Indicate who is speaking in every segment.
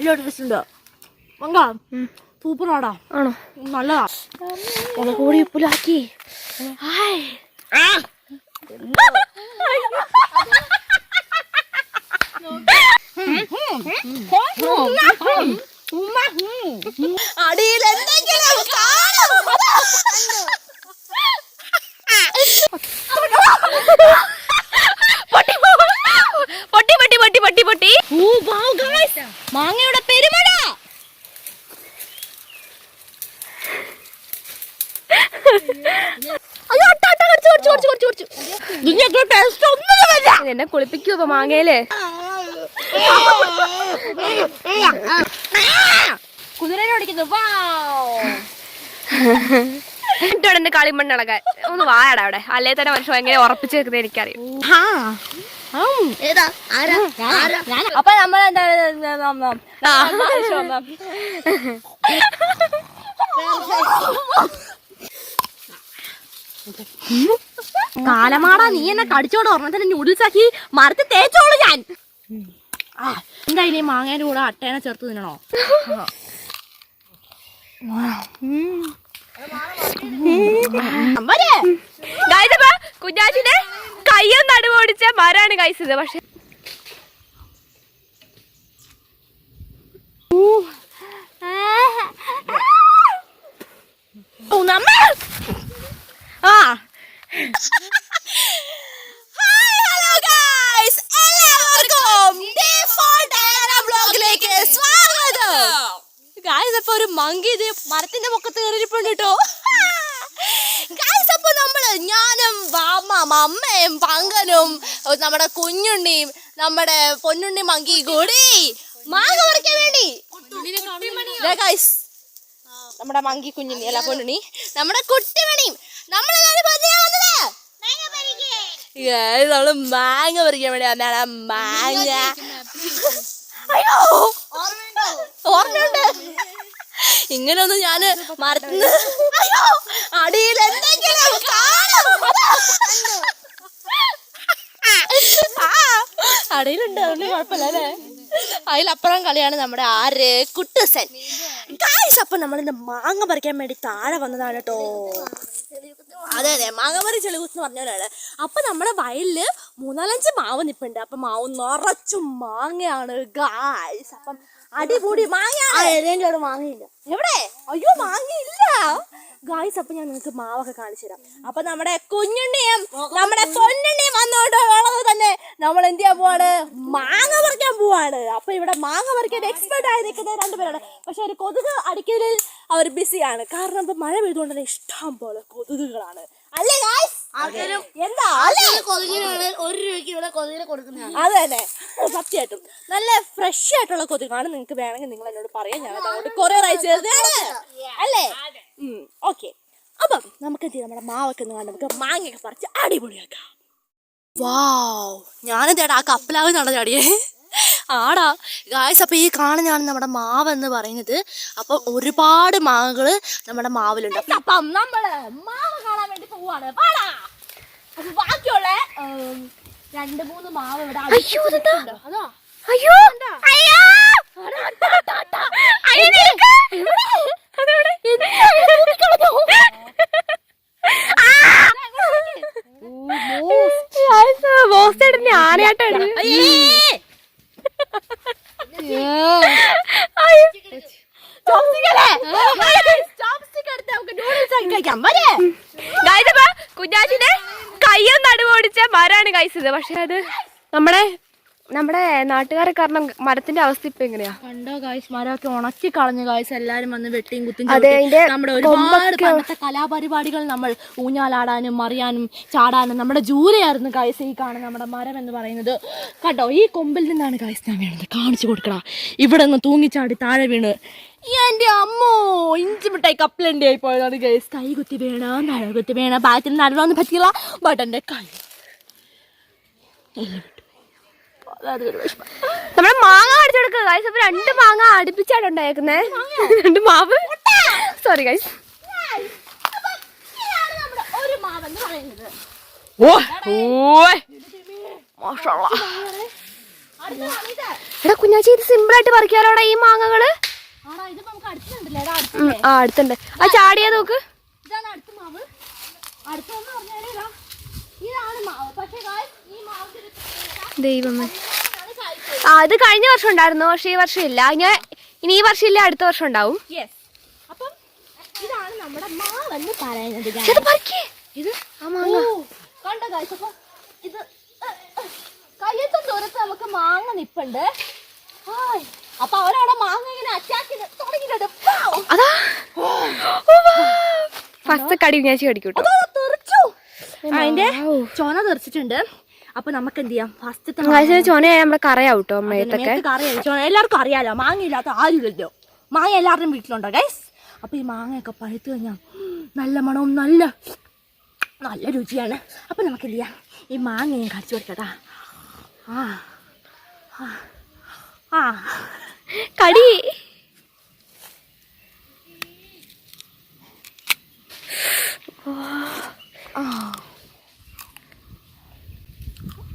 Speaker 1: നല്ല ടേസ്റ്റ് ഉണ്ട് മങ്ക സൂപ്പറാടാ
Speaker 2: ആണോ?
Speaker 1: നല്ലതാ.
Speaker 2: പൊടി ഉപ്പിലാക്കി ഹായ്
Speaker 1: അടിയിൽ എന്തെങ്കിലും കാണും
Speaker 2: പൊട്ടി പൊട്ടി പൊട്ടി പൊട്ടി പൊട്ടി പൊട്ടി
Speaker 1: മാങ്ങയുടെ പെരുമഴ
Speaker 2: അയ്യോ അട്ട അട്ട കടിച്ചു കടിച്ചു കടിച്ചു കടിച്ചു കടിച്ചു
Speaker 1: ഇതിന്റെ ടേസ്റ്റ് ഒന്നുമില്ല
Speaker 2: എന്നെ കുളിപ്പിക്കൂ ഇപ്പൊ മാങ്ങയിൽ.
Speaker 1: കുതിരനെ ഓടിക്കുന്നു.
Speaker 2: എന്റെ കളിമണ്ണ് ഇളകാൻ. ഒന്ന് വായടാ അവിടെ. അല്ലേ തന്നെ മനുഷ്യൻ എങ്ങനെ ഉറപ്പിച്ചു വെക്കുന്നത് എനിക്കറിയാം.
Speaker 1: അപ്പൊ നമ്മൾ എന്താ കാലമാടാ നീ എന്നെ കടിച്ചോണ്ട് ഓർമ്മത്തിന് നൂഡിൽസ് ആക്കി മരത്തിൽ തേച്ചോളു ഞാൻ. എന്തായാലും ഈ മാങ്ങേന്റെ കൂടെ അട്ടേനെ ചേർത്ത് തിന്നണോ?
Speaker 2: കുഞ്ഞാച്ചിന്റെ കയ്യും നടുവോടിച്ച മരാണ് കഴിച്ചത് പക്ഷെ
Speaker 1: ഓ, നമ്മ ആ. ഹലോ ഗൈസ് എല്ലാവർക്കും വ്ലോഗിലേക്ക് സ്വാഗതം. ഗൈസ് അപ്പൊ ഒരു മങ്കി ഇത് മരത്തിന്റെ പൊക്കത്ത് കയറിയിരിപ്പുണ്ട് കേട്ടോ. ഗൈസ് അപ്പൊ നമ്മൾ ഞാനും വാമ്മ അമ്മയും പങ്കനും നമ്മുടെ കുഞ്ഞുണ്ണിയും നമ്മുടെ പൊന്നുണ്ണി മങ്കി കൂടി മാങ്ങ പറിക്കാൻ വേണ്ടി. ഗൈസ് നമ്മുടെ മങ്കി കുഞ്ഞുണ്ണി അല്ല പൊന്നുണ്ണി നമ്മുടെ കുട്ടിമണിയും നമ്മൾ മാങ്ങ പറിക്കാൻ. വേണ്ടി വന്നാണ് മാങ്ങ അയ്യോ! ഓർമ്മയുണ്ട്? ഇങ്ങനെയൊന്നും ഞാൻ മറന്ന്. അയ്യോ! അടിയിൽ എന്തെങ്കിലും കാണും. അടിയിലുണ്ട്. അതുകൊണ്ട് കുഴപ്പമില്ല അല്ലേ? അതിലപ്പുറം കളിയാണ് നമ്മുടെ ആര്? കുട്ടുസൻ. ഗായ്സ് അപ്പൊ നമ്മളിന്ന് മാങ്ങ പറിക്കാൻ വേണ്ടി താഴെ വന്നതാണ് കേട്ടോ അതെ അതെ. മാങ്ങ പറി എന്ന് പറഞ്ഞവരാണ് അപ്പൊ നമ്മുടെ വയലിൽ മൂന്നാലഞ്ച് മാവ് നിപ്പുണ്ട്. അപ്പൊ മാവ് നിറച്ചും മാങ്ങയാണ് ഗായ്സ് അപ്പം അടിപൊളി മാങ്ങ മാങ്ങയില്ല എവിടെ? അയ്യോ മാങ്ങയില്ല ഗായ്സ് അപ്പൊ ഞാൻ നിങ്ങൾക്ക് മാവൊക്കെ കാണിച്ചു തരാം. അപ്പൊ നമ്മുടെ കുഞ്ഞുണ്ണിയും നമ്മുടെ പൊന്നുണ്ണിയും വന്നോണ്ട് ഉള്ളത് തന്നെ നമ്മൾ എന്ത് ചെയ്യാൻ പോവാണ്? മാങ്ങ പറിക്കാൻ പോവാണ്. അപ്പൊ ഇവിടെ മാങ്ങ പറിക്കാൻ എക്സ്പെർട്ട് ആയി നിൽക്കുന്ന രണ്ടുപേരാണ്. പക്ഷെ ഒരു കൊതുക് അടിക്കലിൽ അവർ ബിസിയാണ് കാരണം ഇപ്പൊ മഴ പെയ്തുകൊണ്ട് തന്നെ ഇഷ്ടം പോലെ കൊതുകുകളാണ്. അല്ലേ ഗായ്സ് എന്താ അല്ലേ?
Speaker 3: ഒരു കൊതുകിനെ കൊടുക്കുന്നതാണ്
Speaker 1: അത് തന്നെ. സത്യമായിട്ടും. നല്ല ഫ്രഷ് ആയിട്ടുള്ള കൊതുകാണ് നിങ്ങൾക്ക് വേണമെങ്കിൽ നിങ്ങൾ എന്നോട് പറയാം. ഞാൻ അതുകൊണ്ട് കുറെ അല്ലേ? ഓക്കെ അപ്പം നമുക്ക് എന്ത് ചെയ്യാം? നമ്മുടെ മാവൊക്കെ ഒന്ന് കണ്ട് നമുക്ക് മാങ്ങയൊക്കെ പറിച്ച് അടിപൊളിയാക്കാം. വാവ് ഞാനെന്താടാ ആ കപ്പലാവ് നടന്ന ചാടിയേ ആടാ ഗായ്സ് അപ്പൊ ഈ കാണുന്നതാണ് നമ്മുടെ മാവ് എന്ന് പറയുന്നത് അപ്പൊ ഒരുപാട് മാങ്ങകൾ നമ്മുടെ മാവിലുണ്ട്. അപ്പം നമ്മൾ മാവ് കാണാൻ വേണ്ടി പോവാണ്. പാടാ അപ്പൊ ബാക്കിയുള്ള രണ്ട് മൂന്ന് മാവ് ഇവിടെ
Speaker 2: അയ്യോ.
Speaker 1: അതാ?
Speaker 2: അയ്യോ. അയ്യോ. അയ്യോ, നിനക്ക്. കയ്യൊന്ന് നടുവോടിച്ച മരാണ് ഗൈസ് ഇത്. പക്ഷെ അത് നമ്മുടെ നമ്മുടെ നാട്ടുകാരെ കാരണം മരത്തിന്റെ അവസ്ഥ ഇപ്പൊ എങ്ങനെയാ?
Speaker 1: കണ്ടോ ഗായ്സ് മരമൊക്കെ ഉണക്കി കളഞ്ഞു ഗായ്സ് എല്ലാരും വന്ന് വെട്ടിയും
Speaker 2: കുത്തും
Speaker 1: നമ്മുടെ ഒരുപാട് പണ്ടത്തെ കലാപരിപാടികൾ നമ്മൾ ഊഞ്ഞാലാടാനും മറിയാനും ചാടാനും നമ്മുടെ ജൂലയായിരുന്നു ഗായ്സ് ഈ കാണുന്ന നമ്മുടെ മരം എന്ന് പറയുന്നത്. കണ്ടോ ഈ കൊമ്പിൽ നിന്നാണ് ഗായ്സ് ഞാൻ വേണത് കാണിച്ചു കൊടുക്കടാ. ഇവിടെ നിന്ന് തൂങ്ങിച്ചാടി താഴെ വീണ്. എന്റെ അമ്മോ ഇഞ്ചി മിഠായി കപ്പലണ്ടി ആയി പോയതാണ് ഗൈസ് കൈ കുത്തി വീണ? നഴ കുത്തി വീണ? ബാറ്റിൽ നടന്നു പറ്റിയില്ല. ബട്ട് എന്റെ കൈ.
Speaker 2: നമ്മുടെ മാങ്ങ കാണിച്ചു കൊടുക്കുക ഗൈസ് അപ്പൊ രണ്ട് മാങ്ങ അടുപ്പിച്ചാണ് ഉണ്ടായേക്കുന്നേ. രണ്ട് മാവ്. സോറി ഗൈസ്
Speaker 1: ഇതാണ് നമ്മുടെ ഒരു മാവെന്ന് പറയുന്നത്
Speaker 2: ഓ. ഓ മാഷാ. എടാ കുഞ്ഞാച്ചി ഇത് സിമ്പിൾ ആയിട്ട് പറിക്കാലോടാ ഈ മാങ്ങകൾ? ആ അടുത്തുണ്ട്. ആ ചാടിയാ നോക്ക്.
Speaker 1: ഇതാണ് അടുത്ത മാവ്. അടുത്തെന്ന് പറഞ്ഞാൽ ഇതാ. ഇതാണ് മാവ്. പക്ഷേ ഈ മാവ്
Speaker 2: ദൈവമേ. ആ ഇത് കഴിഞ്ഞ വർഷം ഉണ്ടായിരുന്നു പക്ഷെ ഈ വർഷം ഇല്ല. ഞാൻ ഇനി ഈ വർഷം ഇല്ല അടുത്ത വർഷം ഉണ്ടാവും.
Speaker 1: അപ്പം ഇതാണ് നമ്മുടെ മാവെന്ന് പറയുന്നത് guys.
Speaker 2: ഇത് പറിക്കേ. ഇത് ആ മാങ്ങ.
Speaker 1: കണ്ടോ? അപ്പൊ ഇത് കയ്യത്തും ദൂരത്ത് നമുക്ക് മാങ്ങ നിപ്പുണ്ട്. ഹായ്. അപ്പൊ അവരവിടെ മാങ്ങ ഇങ്ങനെ അറ്റാക്ക് തുടങ്ങിയിട്ടുണ്ട്.
Speaker 2: അതാ. ഫസ്റ്റ് കടി ഞാൻ കടിക്കൂട്ടോ.
Speaker 1: അതിന്റെ ചോന തെറിച്ചിട്ടുണ്ട്. അപ്പൊ നമുക്ക് എന്ത് ചെയ്യാം ഫസ്റ്റ്
Speaker 2: കുഞ്ഞാച്ചിയുടെ ചോനയായ നമ്മളെ കേട്ടോ അമ്മയത്തൊക്കെ
Speaker 1: എല്ലാവർക്കും അറിയാലോ മാങ്ങ ഇല്ലാത്ത ആരുമില്ലല്ലോ. മാങ്ങ എല്ലാവരുടെയും വീട്ടിലുണ്ടോ ഗൈസ് അപ്പൊ ഈ മാങ്ങയൊക്കെ പഴുത്തു കഴിഞ്ഞാൽ നല്ല മണവും നല്ല നല്ല രുചിയാണ്. അപ്പൊ നമുക്ക് എന്ത് ചെയ്യാം ഈ മാങ്ങ ഞാൻ കടിച്ചു കൊടുക്കട്ടാ. ആ ആ,
Speaker 2: കടി.
Speaker 1: ആ.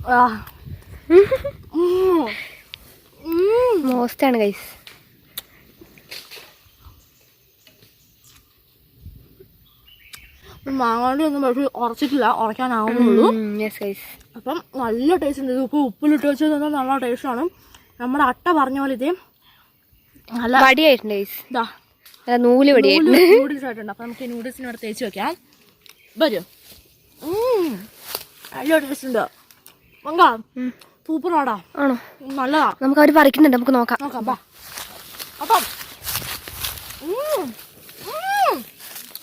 Speaker 2: മോസ്റ്റാണ് ഗൈസ്
Speaker 1: മാങ്ങാണ്ടി ഒന്നും പക്ഷേ ഉറച്ചിട്ടില്ല ഉറക്കാനാവുന്നുള്ളൂ അപ്പം നല്ല ടേസ്റ്റ് ഉണ്ട് ഉപ്പ് ഉപ്പിലിട്ട് വെച്ചത് നല്ല ടേസ്റ്റാണ് നമ്മുടെ അട്ട പറഞ്ഞ പോലെ ഇതേ നല്ല
Speaker 2: വടിയായിട്ടുണ്ട്
Speaker 1: ഇതാ.
Speaker 2: നൂൽ വടിയായിട്ടുണ്ട്
Speaker 1: നൂഡിൽസ് ആയിട്ടുണ്ട്. അപ്പം നമുക്ക് നൂഡിൽസിനോട് തേച്ച് വെക്കാം. വരും. നല്ല ടേസ്റ്റ് ഉണ്ട്. മങ്കാ സൂപ്പറാടാ.
Speaker 2: ആണോ?
Speaker 1: നല്ലതാ.
Speaker 2: നമുക്ക് അവർ പറിക്കുന്നുണ്ട് നമുക്ക് നോക്കാം.
Speaker 1: നോക്കാം അപ്പം.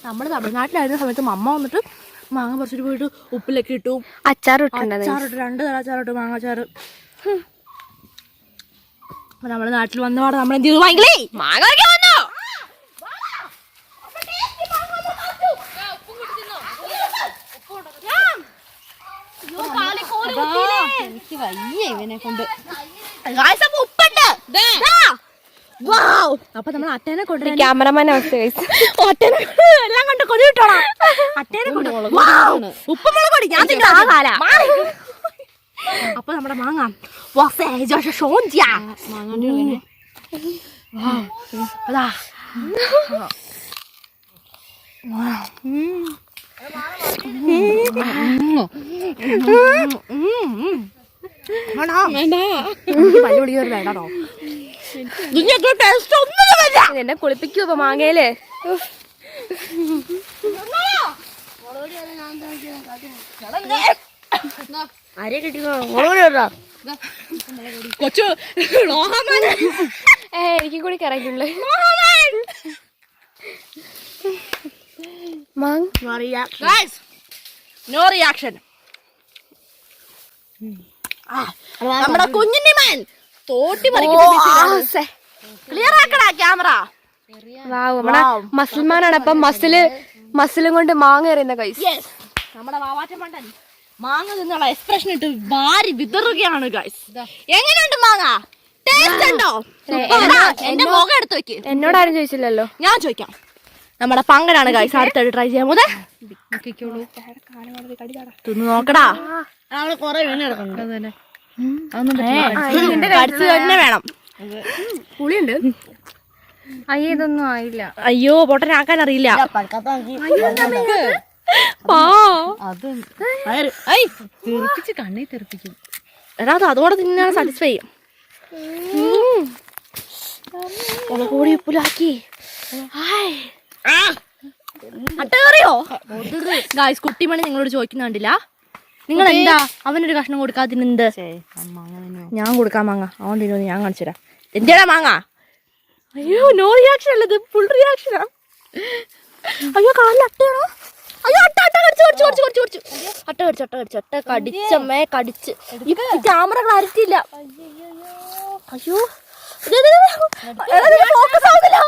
Speaker 1: നമ്മുടെ തമിഴ്നാട്ടിലായിരുന്ന സമയത്ത് അമ്മ വന്നിട്ട് മാങ്ങ പറിച്ചിട്ട് പോയിട്ട് ഉപ്പിലൊക്കെ ഇട്ടു.
Speaker 2: അച്ചാർ ഇട്ടുണ്ട്
Speaker 1: രണ്ട് തരം അച്ചാറിട്ടു മാങ്ങാച്ചാറ്. അച്ചാറ് നമ്മുടെ നാട്ടിൽ വന്നപാടെ നമ്മൾ എന്ത് ചെയ്തു? വാങ്ങിക്കലേ
Speaker 2: മാങ്ങ പറിക്കാൻ വന്നോ
Speaker 3: എനിക്ക് വയ്യ ഇവനെ കൊണ്ട്.
Speaker 1: ഉപ്പുണ്ട്. അപ്പൊ നമ്മൾ അട്ടേനെ കൊണ്ട്
Speaker 2: ക്യാമറമാൻ അവസ്ഥ ഗൈസ്
Speaker 1: അട്ടേനെ എല്ലാം കൊണ്ട് കൊതിട്ടോളാം അട്ടേനെ കൊണ്ട്. ഉപ്പും മുളക് ഞാൻ തിന്നാ? കാല. അപ്പൊ നമ്മുടെ മാങ്ങ. അതാ. പല്ല്
Speaker 2: എന്നെ കുളിപ്പിക്കൂ ഇപ്പൊ മാങ്ങയിൽ.
Speaker 1: ആരെ കിട്ടിയോ കൊച്ചു
Speaker 2: ഏ എനിക്ക് കൂടി
Speaker 1: ഗൈസ് നോ റിയാക്ഷൻ നമ്മുടെ കുഞ്ഞിന്റെ മാൻ തോട്ടി ക്ലിയർ ആക്കടാ ക്യാമറ
Speaker 2: നമ്മുടെ മസിൽമാനാണ് അപ്പൊ മസിൽ മസിലും കൊണ്ട് മാങ്ങ എറിയുന്ന കൈസ്
Speaker 1: നമ്മുടെ വാവാറ്റ മണ്ടൻ മാങ്ങ നിന്നുള്ള എക്സ്പ്രഷൻ ഇട്ട് വാരി വിതറുകയാണ് ഗൈസ് എങ്ങനെയുണ്ട് മാങ്ങ? ടേസ്റ്റ് ഉണ്ടോ? എന്റെ മുഖം എടുത്ത് വെക്ക്
Speaker 2: എന്നോട് ആരും ചോദിച്ചില്ലല്ലോ.
Speaker 1: ഞാൻ ചോദിക്കാം. നമ്മുടെ പങ്കനാണ് ഗൈസ് അടുത്തായിട്ട് ട്രൈ ചെയ്യാൻ മുതൽ തിന്ന് നോക്കടാ
Speaker 3: അവിടെ കൊറേ വീണ് കിടക്കുന്നുണ്ട്
Speaker 1: കടിച്ചു തന്നെ വേണം പുളിയുണ്ട്
Speaker 2: അയ്യ ഇതൊന്നും ആയില്ല
Speaker 1: അയ്യോ പൊട്ടനാക്കാൻ അറിയില്ല.
Speaker 3: തെറിപ്പിച്ച് കണ്ണി തെറിപ്പിക്കും
Speaker 1: എടാ അത് അതോടെ തിന്നാണ് സാറ്റിസ്ഫൈ ചെയ്യും കൂടി ഉപ്പിലാക്കി ഹായ്. അട്ടകറിയോ? ഗായ്സ് കുട്ടിമണി നിങ്ങളോട് ചോദിക്കുന്ന കണ്ടില്ല? നിങ്ങൾ എന്താ അവനൊരു കഷ്ണം കൊടുക്കാതിനെന്ത് ഞാൻ കൊടുക്കാൻ മാങ്ങ. അവൻ തിന്നു ഞാൻ കാണിച്ചു തരാം. എന്തിനാ മാങ്ങ? അയ്യോ നോ റിയാക്ഷൻ അല്ലത് ഫുൾ റിയാക്ഷനാ അയ്യോ കാലിൽ അട്ടയാണോ? അയ്യോ അട്ട അട്ട കടിച്ചു കടിച്ചു കടിച്ചു കടിച്ചു കടിച്ചു. അട്ട കടിച്ചു അട്ട കടിച്ചു അട്ട കടിച്ചമ്മേ കടിച്ച്. ഈ ക്യാമറ ക്ലാരിറ്റി ഇല്ല. അയ്യോ. അയ്യോ. ഫോക്കസ് ആവുന്നില്ല.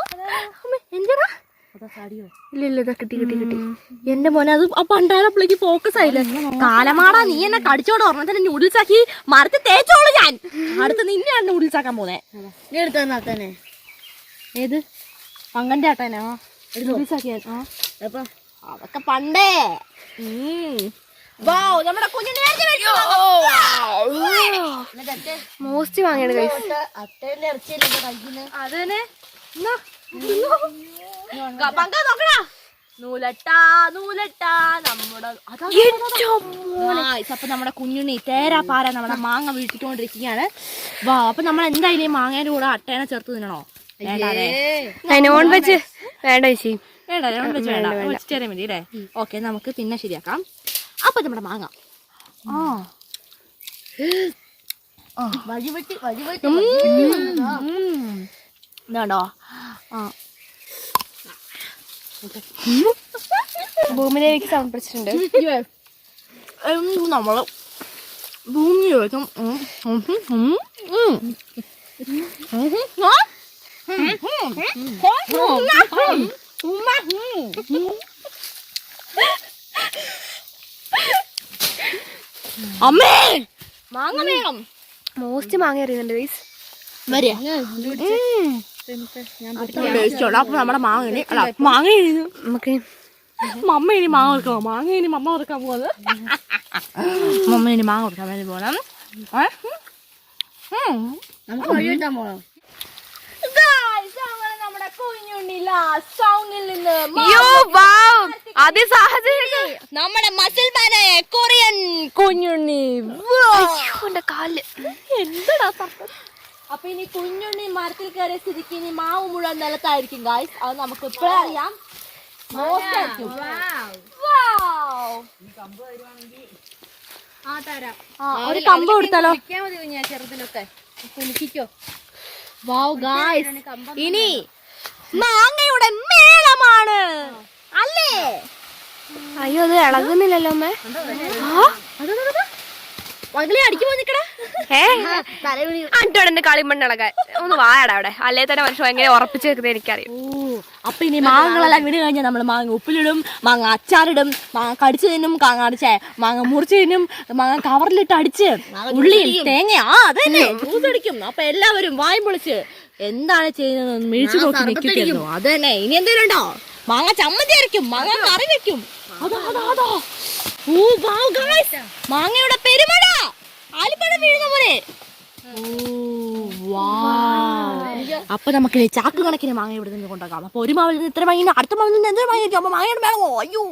Speaker 1: അമ്മേ, എന്തിനാ? ഇല്ല ഇല്ല ഇതാ കിട്ടി കിട്ടി കിട്ടി. എന്റെ മോനെ അത് ആ പണ്ടാരപ്പിളേക്ക് ഫോക്കസ് ആയില്ല? കാലമാടാ നീ എന്നെ കടിച്ചോട് ഓർമ്മ തന്നെ നൂഡിൽസ് ആക്കി മരത്തിൽ തേച്ചോളൂ ഞാൻ. അടുത്ത് നിന്നെയാണ് നൂഡിൽസ് ആക്കാൻ പോന്നെ.
Speaker 3: നീ എടുത്തു തന്നെ
Speaker 1: ഏത്? പങ്കന്റെ ആട്ടാനാ നൂഡിൽസ് ആക്കിയാ അതൊക്കെ പണ്ടേ. നമ്മുടെ കുഞ്ഞിനെ.
Speaker 2: മോസ്റ്റ്
Speaker 3: കഴിക്കുന്നത്
Speaker 1: അത് തന്നെ പങ്ക നൂലട്ടാ നൂലട്ടാ നമ്മുടെ അപ്പൊ നമ്മുടെ കുഞ്ഞുണ്ണി തേരാ പാര നമ്മുടെ മാങ്ങ വീട്ടിക്കൊണ്ടിരിക്കുകയാണ് വാ അപ്പൊ നമ്മൾ എന്തായാലും മാങ്ങേന്റെ കൂടെ അട്ടേനെ ചേർത്ത് തിന്നണോ?
Speaker 2: നോൺ വെജ് വേണ്ട. ചേച്ചി.
Speaker 1: വേണ്ട വേണ്ട വെജിറ്റേറിയൻ മതി അല്ലേ? ഓക്കെ നമുക്ക് പിന്നെ ശരിയാക്കാം. അപ്പൊ നമ്മുടെ മാങ്ങ. ആ.
Speaker 3: വഴിവെട്ടി വഴിവെട്ടി.
Speaker 1: ഇതാണ്ടോ ആ.
Speaker 2: ഭൂമിദേവിക്ക് സമർപ്പിച്ചിട്ടുണ്ട്.
Speaker 1: നമ്മൾ ഭൂമി. അമ്മേ! മാങ്ങ വേണം.
Speaker 2: മോസ്റ്റ് മാങ്ങ അറിയുന്നുണ്ട് ഗൈസ്
Speaker 1: വരിക. അപ്പൊ നമ്മുടെ മാങ്ങ ഇനി അല്ല മാങ്ങ ഇനി
Speaker 2: നമുക്ക്
Speaker 1: മമ്മ ഇനി മാങ്ങ കൊടുക്കണോ മാങ്ങ ഇനി മമ്മ കൊടുക്കാൻ പോകുന്നത് മമ്മ ഇനി മാങ്ങ കൊടുക്കാൻ വേണ്ടി പോകണം നമ്മുടെ കുഞ്ഞുണ്ണി last song നിന്ന്
Speaker 2: യോ വാവ് ആദ്യ സാഹചര്യം
Speaker 1: നമ്മുടെ മസിൽ മാനായ കൊറിയൻ കുഞ്ഞുണ്ണി.
Speaker 2: കാൽ.
Speaker 1: എന്താടാ? അപ്പൊ ഇനി കുഞ്ഞുണ്ണി മരത്തിൽ കയറിയ സ്ഥിതിക്ക് ഇനി മാവ് മുഴുവൻ നിലത്തായിരിക്കും ഗായ്സ് അത് നമുക്ക് ഇപ്പോഴേ അറിയാം. Wow. ആ, ഒരു കമ്പ് കൊടുത്താലോ?
Speaker 3: ചെറുതിലൊക്കെ. കുലുക്കിക്കോ
Speaker 1: വാവ് ഗായ്സ് ഇനി മാങ്ങയുടെ മേളമാണ്. അല്ലേ?
Speaker 2: അയ്യോ അത് ഇളകുന്നില്ലല്ലോ അമ്മേ
Speaker 1: മകളെ അടിക്കുമ്പോ നിക്കടാ
Speaker 2: ഏ അന്റോടെ എന്റെ കളിമണ്ണ് ഇളകാൻ ഒന്ന് വാടാ അവിടെ അല്ലേ തന്നെ മനുഷ്യൻ എങ്ങനെ ഉറപ്പിച്ച് വെക്കുന്നത് എനിക്കറിയാം.
Speaker 1: അപ്പൊ ഇനി മാങ്ങകളെല്ലാം വീട് കഴിഞ്ഞാൽ നമ്മൾ മാങ്ങ ഉപ്പിലിടും മാങ്ങ അച്ചാറിടും മാങ്ങ കടിച്ചു തിന്നും കാങ്ങ അടിച്ചേ മാങ്ങ മുറിച്ചു തിന്നും മാങ്ങ കവറിലിട്ട് അടിച്ച് ഉള്ളിയിൽ തേങ്ങ ആ അതന്നെ. ജ്യൂസ് അടിക്കും. അപ്പൊ എല്ലാവരും വായും പൊളിച്ച് എന്താണ് ചെയ്യുന്നത് മിഴിച്ചു നോക്കി നിൽക്കുന്നു അത് തന്നെ ഇനി എന്തെങ്കിലും ഉണ്ടോ? മാങ്ങ ചമ്മന്തി അരയ്ക്കും മാങ്ങ കറി വെക്കും. അതാ അതാ അതാ. ഓ വാവ് ഗൈസ് മാങ്ങയുടെ പെരുമഴ ആലിപ്പഴം വീഴുന്ന പോലെ. അപ്പൊ നമുക്ക് ചാക്ക് കണക്കിന് മാങ്ങ ഇവിടെ നിന്ന് കൊണ്ടാക്കാം അപ്പൊ ഒരു മാവിൽ നിന്ന് ഇത്ര മാങ്ങ അടുത്ത മാവിൽ നിന്ന് എന്തൊരു മാങ്ങ അപ്പൊ മാങ്ങയുടെ അയ്യോ.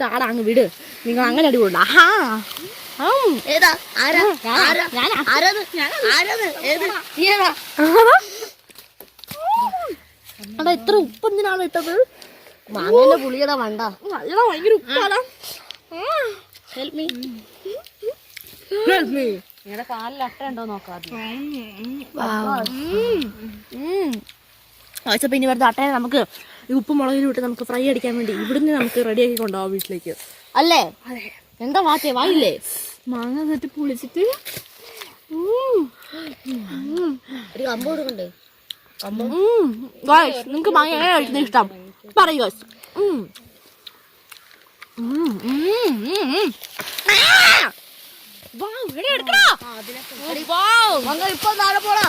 Speaker 1: താടാ അങ്ങ് വിട്. നിങ്ങൾ അങ്ങനെ അടിപൊളി ആഹാ. ഇത്ര ഉപ്പ് എന്തിനാണ് ഇട്ടത്?
Speaker 3: മാങ്ങന്റെ പുളിയുടെ വണ്ട.
Speaker 1: നല്ല ഭയങ്കര ഉപ്പാടാ.
Speaker 3: ഹെൽപ്പ് മീ
Speaker 1: നിങ്ങളുടെ കാലിൽ അട്ട ഉണ്ടോ നോക്കാം ഇനി വെറുതെ അട്ടയെ നമുക്ക് ഉപ്പ് മുളകിലും ഇട്ട് നമുക്ക് ഫ്രൈ അടിക്കാൻ വേണ്ടി ഇവിടുന്ന് നമുക്ക് റെഡിയാക്കി കൊണ്ടുപോകാം വീട്ടിലേക്ക്. അല്ലേ? എന്താ വാച്ചേ വായില്ലേ? മാങ്ങ എന്നിട്ട് പുളിച്ചിട്ട്.
Speaker 3: ഒരു കമ്പ് കൊടുക്കണ്ടേ?
Speaker 1: നിങ്ങക്ക് മാങ്ങ എങ്ങനെ കഴിക്കുന്ന ഇഷ്ടം. പറയൂ ഗായ്സ്
Speaker 3: ഇപ്പൊ നാളെ പോടാ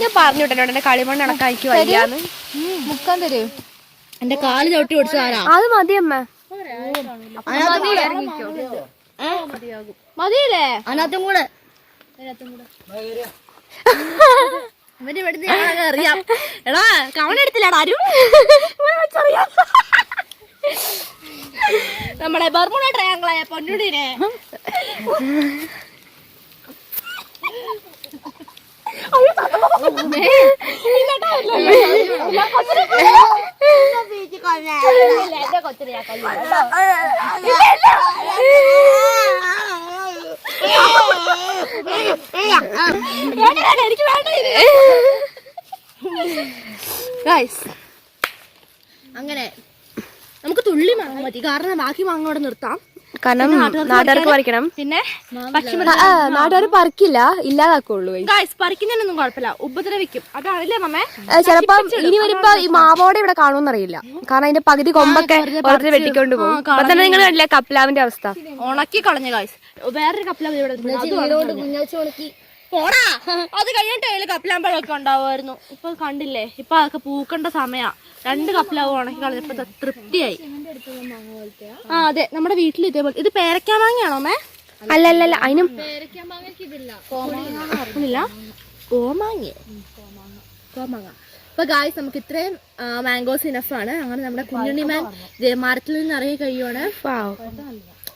Speaker 2: ഞാൻ പറഞ്ഞു വിട്ടല്ലോ എന്റെ കളിമണ്ണ് ഇണക്കാക്കി വയ്യാന്ന്.
Speaker 3: മുക്കാൻ തരൂ.
Speaker 1: എന്റെ കാൽ ചവിട്ടി ഓടിച്ചതാരാ
Speaker 2: അത് മതി അമ്മ.
Speaker 1: മതിയില്ലേ?
Speaker 3: അതിനകത്തും കൂടെ.
Speaker 1: അവന്റെ ഇവിടുന്ന് ഞാനങ്ങ് അറിയാം. എടാ കവണെടുത്തില്ലാടാ ആരും ഇവിടെ വെച്ചറിയാം. നമ്മുടെ ബർമുണ ട്രയാങ്കിളായ പൊന്നുടിനെ എന്റെ കൊച്ചിനെ ഞാൻ കൊല്ലും. വേണ്ട, വേണ്ട, എനിക്ക് വേണ്ട ഇത്. അങ്ങനെ. നമുക്ക് തുള്ളി മാങ്ങ മതി കാരണം ബാക്കി മാങ്ങ അവിടെ നിർത്താം.
Speaker 2: കാരണം നാട്ടുകാർക്ക് പറിക്കണം.
Speaker 1: പിന്നെ
Speaker 2: നാട്ടുകാർ നാട്ടുകാര് പറിക്കില്ല ഇല്ലാതാക്കുള്ളൂ
Speaker 1: ഗായ്സ് പറിക്കുന്നതിനൊന്നും കുഴപ്പമില്ല. ഉപദ്രവിക്കും. അതാണല്ലേ മമ്മേ
Speaker 2: ചിലപ്പം ഇനി വരുമ്പോ ഈ മാവോടെ ഇവിടെ കാണുമെന്നറിയില്ല. കാരണം അതിന്റെ പകുതി കൊമ്പൊക്കെ ഓരോരുത്തർ വെട്ടിക്കൊണ്ട് പോകും. തന്നെ നിങ്ങൾ കണ്ടില്ല കപ്ലാവിന്റെ അവസ്ഥ?
Speaker 1: ഉണക്കി കളഞ്ഞ ഗായ്സ് വേറൊരു കപ്ലാവ് ഇവിടെ പോടാ. അത് കഴിഞ്ഞിട്ട് അതിൽ കപ്പിലാമ്പഴമൊക്കെ ഉണ്ടാവുമായിരുന്നു. ഇപ്പൊ കണ്ടില്ലേ? ഇപ്പൊ അതൊക്കെ പൂക്കേണ്ട സമയാ. രണ്ട് കപ്പിലാവ് ഉണക്കി കളഞ്ഞപ്പോ തൃപ്തിയായി. ആ അതെ നമ്മുടെ വീട്ടിൽ ഇതേപോലെ ഇത് പേരക്ക മാങ്ങയാണോ മേ?
Speaker 2: അല്ല അല്ല അല്ല അതിനും
Speaker 1: ഇല്ല കോമാങ്ങ കോമാങ്ങ? അപ്പൊ ഗായ്സ് നമുക്ക് ഇത്രയും മാംഗോസ് ഇനഫ് ആണ്. അങ്ങനെ നമ്മുടെ കുഞ്ഞുണ്ണി മാൻ മരത്തിൽ നിന്ന് ഇറങ്ങി കഴിയുവാണ്.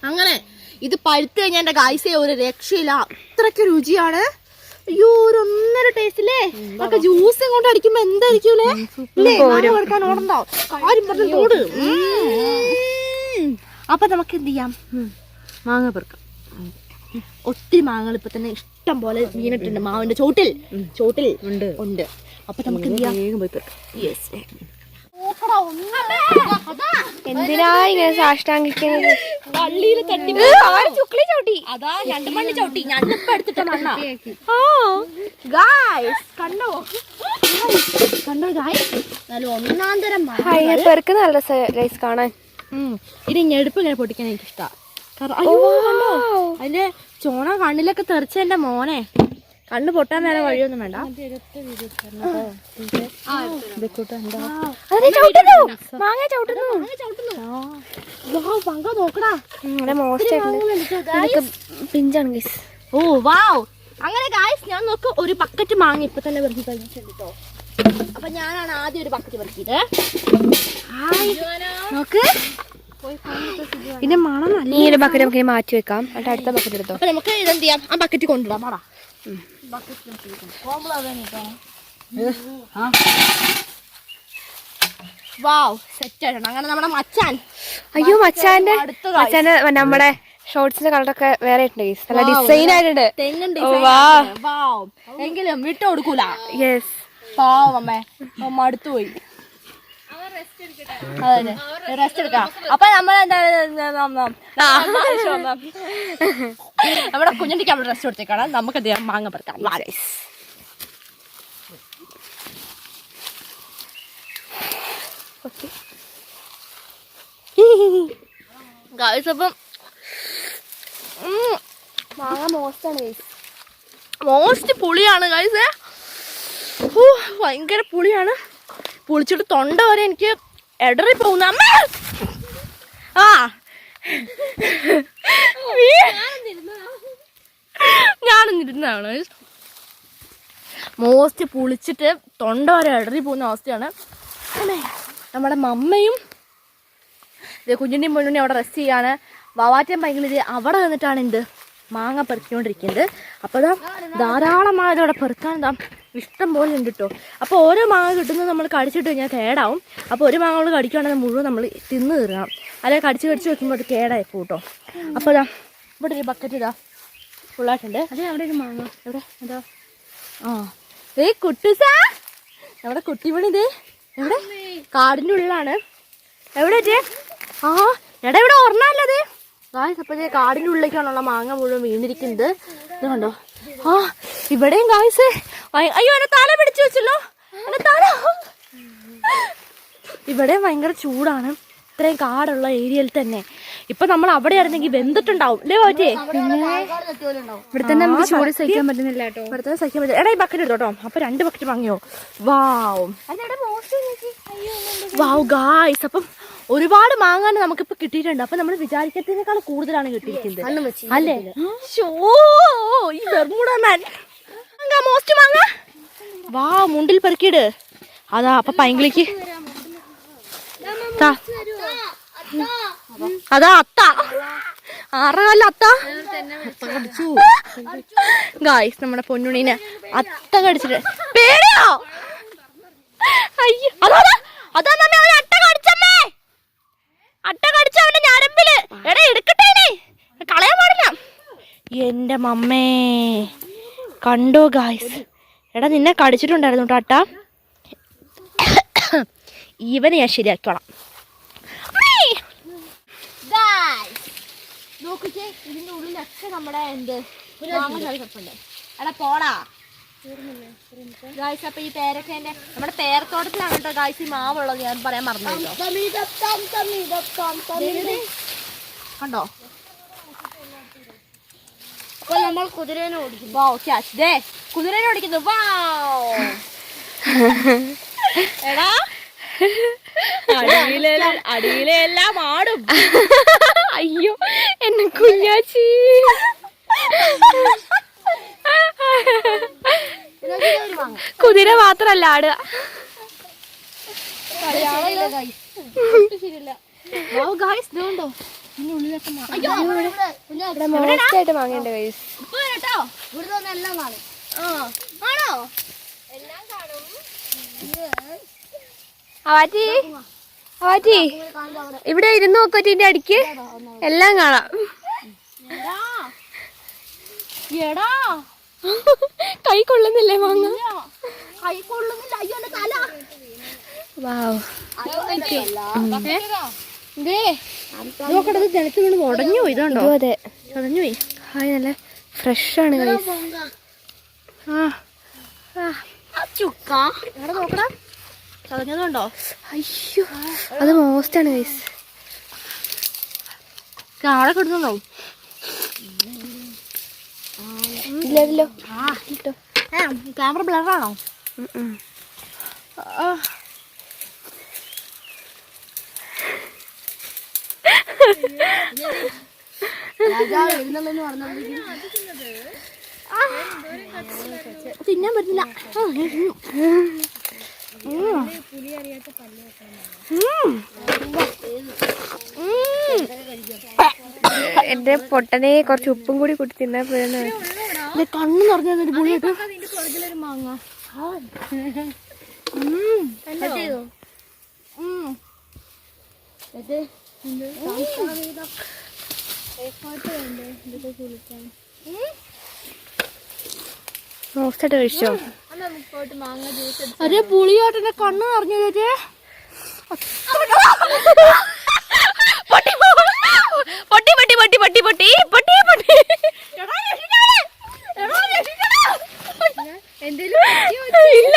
Speaker 1: അങ്ങനെ ഇത് പഴുത്ത് കഴിഞ്ഞാൽ എന്റെ ഗായ്സേ ഒരു രക്ഷയില്ല. അത്രയ്ക്ക് രുചിയാണ്. അയ്യോ ഒരു ഒന്നര ടേസ്റ്റില്ലേ ഒക്കെ ജ്യൂസ് കൊണ്ട് അടിക്കുമ്പോ എന്തായിരിക്കൂലേ ഇല്ലേ? മാങ്ങ കൊടുക്കാൻ ഓടണ്ടാവും കാര്യം പറഞ്ഞു തോട്. അപ്പൊ നമുക്ക് എന്ത് ചെയ്യാം? മാങ്ങ പെറുക്കാം. ഒത്തിരി മാങ്ങകൾ ഇപ്പൊ തന്നെ ഇഷ്ടം പോലെ വീണിട്ടുണ്ട്. മാവിന്റെ ചോട്ടിൽ. ചോട്ടിൽ. ഉണ്ട്. ഉണ്ട്. അപ്പൊ നമുക്ക് എന്ത് ചെയ്യാം? യെസ്
Speaker 2: എന്തിനാ ഇങ്ങനെ സാഷ്ടാങ്കിക്കുന്നത്
Speaker 1: വള്ളിയിൽ തട്ടി
Speaker 2: ചുക്ലി ചവിട്ടി.
Speaker 1: അതാ രണ്ട് മണി ചവിട്ടി. ഞാനിപ്പോ എടുത്തിട്ട് മണ്ണ ഓ ഗായ്സ് കണ്ടോ? കണ്ടോ ഗായ്സ് നല്ല ഒന്നാം തരം
Speaker 2: പെർക്ക് നല്ല ഗൈസ് കാണാൻ.
Speaker 1: ഇത് ഞെടുപ്പ് ഇങ്ങനെ പൊട്ടിക്കാൻ എനിക്ക് ഇഷ്ടമാണ് കണ്ടോ? അതിന്റെ ചോണ കണ്ണിലൊക്കെ തെറിച്ച എന്റെ മോനെ. കണ്ണ് പൊട്ടാൻ നേരെ വഴിയൊന്നും വേണ്ട.
Speaker 2: ചവിട്ടുന്നു. മാങ്ങ ചവിട്ടുന്നു.
Speaker 1: പങ്ക നോക്കടാ.
Speaker 2: പിഞ്ചാണ് ഗൈസ്
Speaker 1: ഓ വാവ്. അങ്ങനെ ഗായ്സ് ഞാൻ നോക്ക് ഒരു ബക്കറ്റ് മാങ്ങി ഇപ്പൊ തന്നെ വെറുതെ കഴിഞ്ഞിട്ടുണ്ട് കേട്ടോ. അപ്പൊ ഞാനാണ് ആദ്യം ഒരു ബക്കറ്റ് പെറുക്കിയത്. നോക്ക്. പിന്നെ മണം നല്ല
Speaker 2: ഈ ഒരു ബക്കറ്റ് നമുക്ക് മാറ്റി വെക്കാം. എന്നിട്ട് അടുത്ത ബക്കറ്റ് എടുത്തോ
Speaker 1: നമുക്ക് ഇതെന്ത് ചെയ്യാം? ആ ബക്കറ്റ് കൊണ്ടുവിടാം. പാടാ വാവ് സെറ്റ് ആയിട്ടുണ്ട്. അങ്ങനെ നമ്മുടെ മച്ചാൻ.
Speaker 2: അയ്യോ മച്ചാന്റെ മച്ചാന്റെ നമ്മുടെ ഷോർട്സിന്റെ കളറൊക്കെ വേറെ ഉണ്ട് നല്ല ഡിസൈൻ ആയിട്ടുണ്ട്. വാവ്
Speaker 1: എങ്കിലും വിട്ടു കൊടുക്കൂല.
Speaker 2: യെസ്
Speaker 1: പാവമ്മേ അമ്മ. പോയി. അതെ റെസ്റ്റ് എടുക്കാം. അപ്പൊ നമ്മൾ നമ്മുടെ കുഞ്ഞിന്റെ അവിടെ റെസ്റ്റ് കൊടുത്തേക്കാണ്. നമുക്ക് എന്ത് ചെയ്യാം? മാങ്ങ പറക്കാം. ഗായ്സ് അപ്പം
Speaker 2: മാങ്ങ മോസ്റ്റാണ് ഗൈസ്
Speaker 1: മോസ്റ്റ് പുളിയാണ് ഗൈസ് ഭയങ്കര പുളിയാണ്. പുളിച്ചിട്ട് തൊണ്ട വരെ എനിക്ക് എടറി പോകുന്ന. അമ്മ! ആ. ഞാനൊന്നിരുന്നതാണ് മോസ്റ്റ് പുളിച്ചിട്ട് തൊണ്ട വരെ ഇടറി പോകുന്ന അവസ്ഥയാണ്. നമ്മുടെ മമ്മയും ഇത് കുഞ്ഞിന്റെയും പൊന്നിന്റെയും അവിടെ റെസ്റ്റ് ചെയ്യാണ്. വവാറ്റം ഭയങ്കര ഇത് അവിടെ നിന്നിട്ടാണ് എന്ത്? മാങ്ങ പെറുക്കിക്കൊണ്ടിരിക്കുന്നത്. അപ്പോൾ ധാരാളമായത് അവിടെ പെറുക്കാൻ ഇതാ ഇഷ്ടം പോലെ ഉണ്ട് കേട്ടോ അപ്പോൾ ഓരോ മാങ്ങ കിട്ടുന്നത് നമ്മൾ കടിച്ചിട്ട് കഴിഞ്ഞാൽ കേടാവും. അപ്പോൾ ഒരു മാങ്ങ നമ്മൾ കടിക്കുകയാണെങ്കിൽ മുഴുവൻ നമ്മൾ തിന്ന് തീർക്കണം. അല്ലെങ്കിൽ കടിച്ച് കടിച്ച് വെക്കുമ്പോൾ അത് കേടായി കേട്ടോ അപ്പോൾ ഇതാ ഇവിടെ ഒരു ബക്കറ്റ് ഇതാ. ഫുള്ളായിട്ടുണ്ട്. അതെ അവിടെ ഒരു മാങ്ങ. എവിടെ? എന്താ? ആ. ഏ കുട്ടുസാ. നമ്മുടെ കുട്ടിമണി ഇത് എവിടെ? കാടിന്റെ ഉള്ളിലാണ്. എവിടെ? ആ എടാ ഇവിടെ ഓർമ്മല്ലത് ഗായ്സ് അപ്പൊ ദേ കാടിന്റെ ഉള്ളിലേക്കാണുള്ള മാങ്ങ മുഴുവൻ വീണിരിക്കുന്നത്. ഇത് കണ്ടോ? ആ ഇവിടെയും ഗായ്സ് അയ്യോ എന്നെ തല പിടിച്ചു വെച്ചല്ലോ. എന്നെ തല ഇവിടെ ഭയങ്കര ചൂടാണ്. ഇത്രയും കാടുള്ള ഏരിയയിൽ തന്നെ. ഇപ്പൊ നമ്മൾ അവിടെ ആയിരുന്നെങ്കിൽ വെന്തിട്ടുണ്ടാവും. അല്ലേ പറ്റേ
Speaker 2: ഇവിടെ തന്നെ നമുക്ക് ചൂട് സഹിക്കാൻ പറ്റുന്നില്ല കേട്ടോ.
Speaker 1: ഇവിടെ തന്നെ സഹിക്കാൻ പറ്റില്ല. എടാ ഈ ബക്കറ്റ് എടുത്തോട്ടോ അപ്പൊ രണ്ട് ബക്കറ്റ് വാങ്ങിയോ? വാവും വാവ് ഗായ്സ് അപ്പം ഒരുപാട് നമുക്ക് നമുക്കിപ്പോ കിട്ടിയിട്ടുണ്ട്. അപ്പൊ നമ്മൾ വിചാരിക്കത്തിനേക്കാൾ കൂടുതലാണ് കിട്ടിയിരിക്കുന്നത്. അല്ലേ? ഷോ ഈ ബെർമുഡ മാൻ. മോസ്റ്റ് മാങ്ങ. വാ മുണ്ടിൽ പെറുക്കിയിട്. അതാ അപ്പൊ പൈങ്കിളിക്ക്. അതാ അത്ത. ആറല്ല അത്ത? ഗായ്സ് നമ്മുടെ പൊന്നുണീനെ അത്ത കടിച്ചിട്ട്. പേടിയോ അയ്യോ അതാ അതാ. കടിച്ചമ്മേ അട്ട കടിച്ചു അവന്റെ ഞരമ്പിൽ. എടാ എടുക്കട്ടെ. കളയാൻ പാടില്ല. എന്റെ മമ്മേ. കണ്ടോ ഗായ്സ് എടാ നിന്നെ കടിച്ചിട്ടുണ്ടായിരുന്നു കേട്ടോ അട്ട. ഇവനെ ഞാൻ ശരിയാക്കിക്കോളാം. നോക്കിക്കേ ഇതിന്റെ ഉള്ളിലൊക്കെ നമ്മുടെ എന്ത്? എടാ പോടാ. ഗായ്സ് അപ്പൊ ഈ പേരക്കേന്റെ നമ്മുടെ പേരത്തോട്ടത്തിലാണ് കേട്ടോ ഗായ്സ് ഈ മാവുള്ളത്. ഞാൻ പറയാൻ മറന്നു കണ്ടോ?
Speaker 3: അപ്പൊ നമ്മൾ കുതിരേനെ ഓടിക്കുന്നു.
Speaker 1: വാ ക്യാച്ച് ദേ കുതിരനെ ഓടിക്കുന്നു. വാ എടാ. അടിയിലെ അടിയിലെ എല്ലാം ആടും.
Speaker 2: അയ്യോ എന്നെ കുഞ്ഞാച്ചി.
Speaker 1: കുതിര
Speaker 2: മാത്രല്ല ആട്. വാങ്ങേണ്ട ഗൈസ് ഇവിടെ ഇരുന്ന് നോക്കോ അടിക്ക്. എല്ലാം കാണാം.
Speaker 1: എടാ
Speaker 2: കൈ കൊള്ളുന്നില്ലേ മാങ്ങ?
Speaker 1: കൈ കൊള്ളുന്നില്ല. അയ്യോ എന്റെ തല.
Speaker 2: വാവ്.
Speaker 1: ദേ. ജനത്തിൽ ജനത്ത് വീണ് ഉടഞ്ഞു പോയി. ഇതുണ്ടോ?
Speaker 2: അതെ.
Speaker 1: ഉടഞ്ഞു പോയി.
Speaker 2: ഹായ് നല്ല ഫ്രഷ് ആണ്
Speaker 1: ചതഞ്ഞതുണ്ടോ?
Speaker 2: അയ്യോ. അത് മോസ്റ്റ് ആണ് കൈസ്
Speaker 1: അവിടെ കിടന്നുണ്ടോ
Speaker 2: ഇല്ലല്ലോ
Speaker 1: ക്യാമറ ബ്ലറാണോ? തിന്നാൻ പറ്റില്ല.
Speaker 2: എന്റെ പൊട്ടനെ കുറച്ച് ഉപ്പും കൂടി കൂട്ടി തിന്നാ പോയെന്ന്
Speaker 1: കണ്ണു പുളി കേട്ടോ.
Speaker 2: മോസ്റ്റ് ആയിട്ട് കഴിച്ചോ?
Speaker 1: അതെ പുളിയാട്ടെ കണ്ണ് നിറഞ്ഞു ചേച്ചേ
Speaker 2: പൊട്ടി പൊട്ടി പൊട്ടി പൊട്ടി പൊട്ടി പൊട്ടി പൊട്ടി. ഇല്ല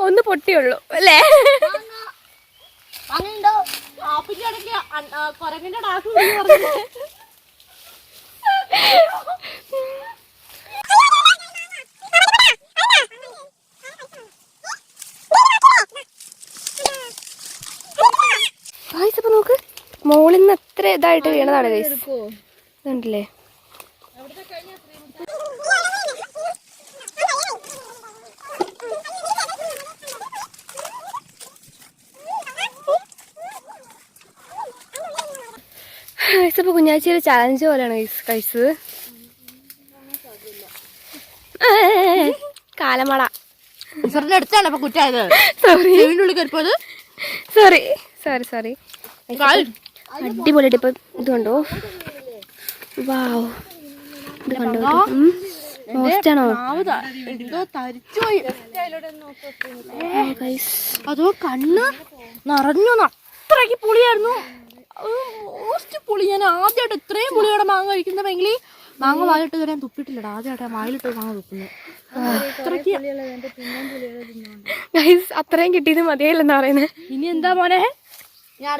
Speaker 2: ഒന്ന് പൊട്ടിയുള്ളു അല്ലേ? നോക്ക് മോളിൽ അത്ര ഇതായിട്ട് വീണതാണ് കണ്ടില്ലേ ഇതുണ്ടല്ലേ ഗൈസ് ചലഞ്ച് പോലെയാണ് കഴിച്ചത് കാലമള
Speaker 1: സോറിന്റെ അടുത്താണ് അപ്പൊ കുറ്റായത്.
Speaker 2: സോറി
Speaker 1: ഉള്ളിൽ കയറിപ്പോയത്
Speaker 2: സോറി സോറി സോറി അടിപൊളിയായിട്ട് ഇപ്പൊ ഇത് കണ്ടോ? വാവ് ഇത് കണ്ടോ ഗൈസ്
Speaker 1: അതോ കണ്ണ് നിറഞ്ഞു അത്രയ്ക്ക് പുളിയായിരുന്നു. മോസ്റ്റ് പുളി. ഞാൻ ആദ്യമായിട്ട് ഇത്രയും പുളിയോടെ മാങ്ങ കഴിക്കുന്നതെങ്കിൽ മാങ്ങ വായിട്ട് കയറാൻ തുപ്പിട്ടില്ലടാ. ആദ്യമായിട്ട് വായിലിട്ട് മാങ്ങ തുപ്പുന്നത്
Speaker 2: അത്രയും കിട്ടിയത് മതിയല്ലെന്നാ പറയുന്നത്
Speaker 1: ഇനി എന്താ മോനെ?
Speaker 3: ഞാൻ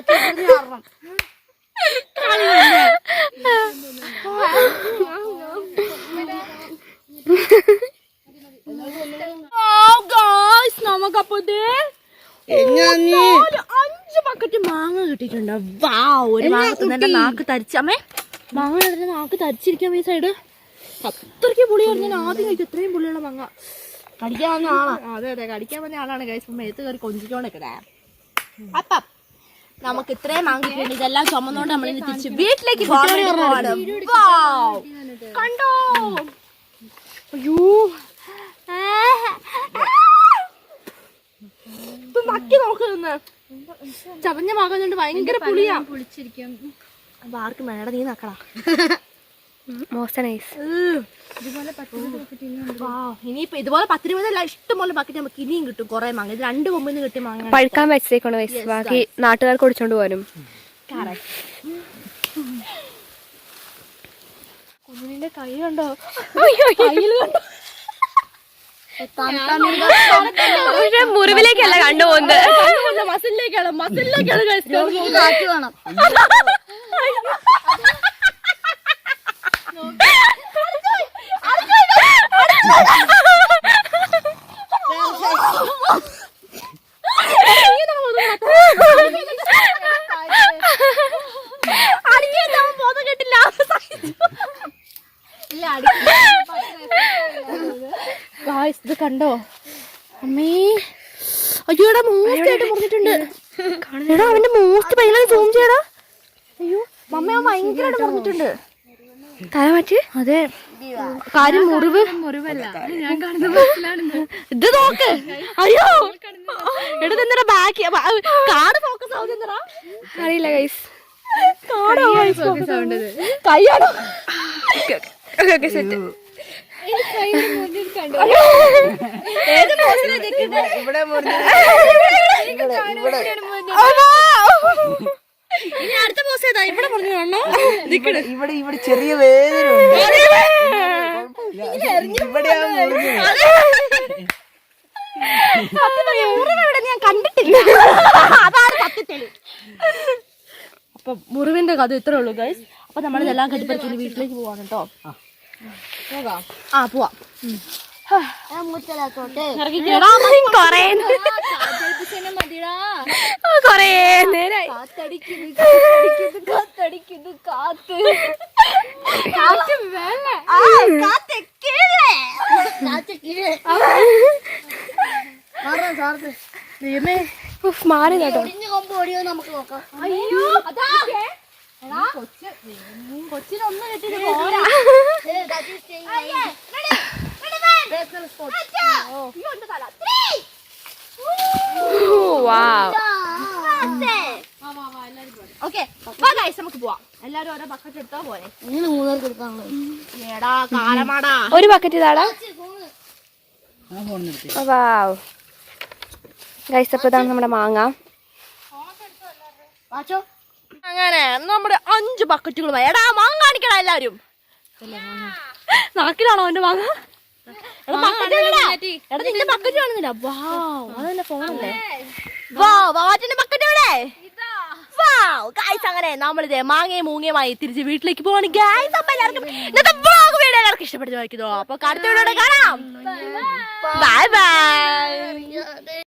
Speaker 1: നാല് അഞ്ച് ബക്കറ്റ് മാങ്ങ കിട്ടിയിട്ടുണ്ട്. വാ ഒരു മാങ്ങ നാക്ക് തരിച്ചമ്മേ മാങ്ങ ഇടുന്ന നാക്ക് തരിച്ചിരിക്കാം ഈ സൈഡ് അത്രയ്ക്ക് പുളിയായിരുന്നു ഞാൻ ആദ്യം കഴിച്ചു ഇത്രയും പുളിയുള്ള മാങ്ങ. കടിക്കാൻ വന്ന ആളാ. അതെ അതെ. കടിക്കാൻ വന്ന ആളാണ് കഴിച്ചു മേത്ത് കയറി കൊഞ്ചിക്കോണ്ടൊക്കെ അപ്പം നമുക്ക് ഇത്രയും മാങ്ങ കിട്ടിയിട്ടുണ്ട്. ഇതെല്ലാം ചുമന്നോണ്ട് നമ്മൾ തിരിച്ച് വീട്ടിലേക്ക് കണ്ടോ? അയ്യോ. നക്കി നോക്കുന്നു ചവഞ്ഞ മാങ്ങുന്നുണ്ട് ഭയങ്കര പുളിയാ.
Speaker 3: പുളിച്ചിരിക്കും.
Speaker 1: അപ്പൊ ആർക്കും വേണ്ട നീ നക്കടാ.
Speaker 2: മോസ്റ്റ് നൈസ്
Speaker 3: ഇതുപോലെ പത്ത്
Speaker 1: രൂപ ഇതുപോലെ പത്തിരുപതല്ല ഇഷ്ടം പോലെ ബക്കറ്റ് നമുക്ക് ഇനിയും കിട്ടും കുറെ മാങ്ങ. ഇത് രണ്ട് കൊമ്പിൽ നിന്ന് കിട്ടിയ മാങ്ങ
Speaker 2: പഴുക്കാൻ വെച്ചേക്കണോ ബാക്കി നാട്ടുകാർക്ക് ഓടിച്ചോണ്ട് പോരും.
Speaker 1: കുഞ്ഞിന്റെ കൈ കണ്ടോ?
Speaker 2: മുറിവിലേക്കല്ല കണ്ടുപോകുന്നത്.
Speaker 1: മസിലേക്കാണ് മസിലേക്കാണ് കണ്ടോ? അമ്മേ. അയ്യോടാ മൂസ്റ്റായിട്ട് പറഞ്ഞിട്ടുണ്ട് എടാ അവന്റെ മൂസ്റ്റ് ഭയങ്കര സൂം ചെയ്യടാ. അയ്യോ മമ്മ അവൻ ഭയങ്കരമായിട്ട് പറഞ്ഞിട്ടുണ്ട്
Speaker 2: തല മാറ്റി.
Speaker 1: അതെ. കാര്യം മുറിവ്.
Speaker 2: മുറിവല്ല. ഞാൻ കാണുന്ന
Speaker 1: ഇത് നോക്ക്. അയ്യോ. എടുത്തെന്തരാ ബാക്കി കാട് ഫോക്കസ് ആവുന്നെന്തരാ
Speaker 2: അറിയില്ല ഗൈസ്
Speaker 1: കാടോ കൈയാണോ
Speaker 2: ഓക്കെ ഓക്കെ സെറ്റ്
Speaker 1: ഇനി അടുത്ത പോസ് ഏതാ? ഇവിടെ പറഞ്ഞു കാണണോ?
Speaker 4: ഇവിടെ ഇവിടെ ചെറിയ വേദനയുണ്ട്.
Speaker 1: മുറിവ് ഞാൻ കണ്ടിട്ടില്ല. അതാണ് സത്യത്തിൽ അപ്പൊ മുറിവിന്റെ കഥ ഇത്രേ ഉള്ളൂ ഗൈസ് അപ്പൊ നമ്മളിതെല്ലാം കെട്ടിപ്പറിച്ച് വീട്ടിലേക്ക് പോവാണ് കേട്ടോ ആ പോവാം.
Speaker 2: കൊറേ നേരായി.
Speaker 3: മാറാം
Speaker 2: കേട്ടോ.
Speaker 3: ഒടിഞ്ഞ കൊമ്പ് ഓടിയോ നമുക്ക് നോക്കാം.
Speaker 1: അയ്യോ അതാ. കൊച്ചിനൊന്നും കെട്ടിട്ട്
Speaker 2: ഒരു ബക്കറ്റ് ഇതാടാ. വാവ്. ഗൈസ് അപ്പോൾ ഇതാണ് നമ്മുടെ മാങ്ങ.
Speaker 3: വാച്ചോ
Speaker 1: അങ്ങനെ നമ്മുടെ അഞ്ച് ബക്കറ്റുകളുമായി എടാ മാങ്ങ കാണിക്കടാ എല്ലാരും നാക്കിലാണോ അവന്റെ മാങ്ങ? നിന്റെ ബക്കറ്റ് കാണുന്നില്ല വാവ് അതെന്നെ ഫോണല്ലേ. ബക്കറ്റ് വാവ് അങ്ങനെ നമ്മളിത് മാങ്ങയും മൂങ്ങയുമായി തിരിച്ച് വീട്ടിലേക്ക് പോവാണ്. ഗൈസ് അപ്പൊ എല്ലാവർക്കും ഇന്നത്തെ വീഡിയോ എല്ലാവർക്കും വായിക്കുന്നു അപ്പൊ അടുത്ത വീഡിയോ കാണാം. Bye bye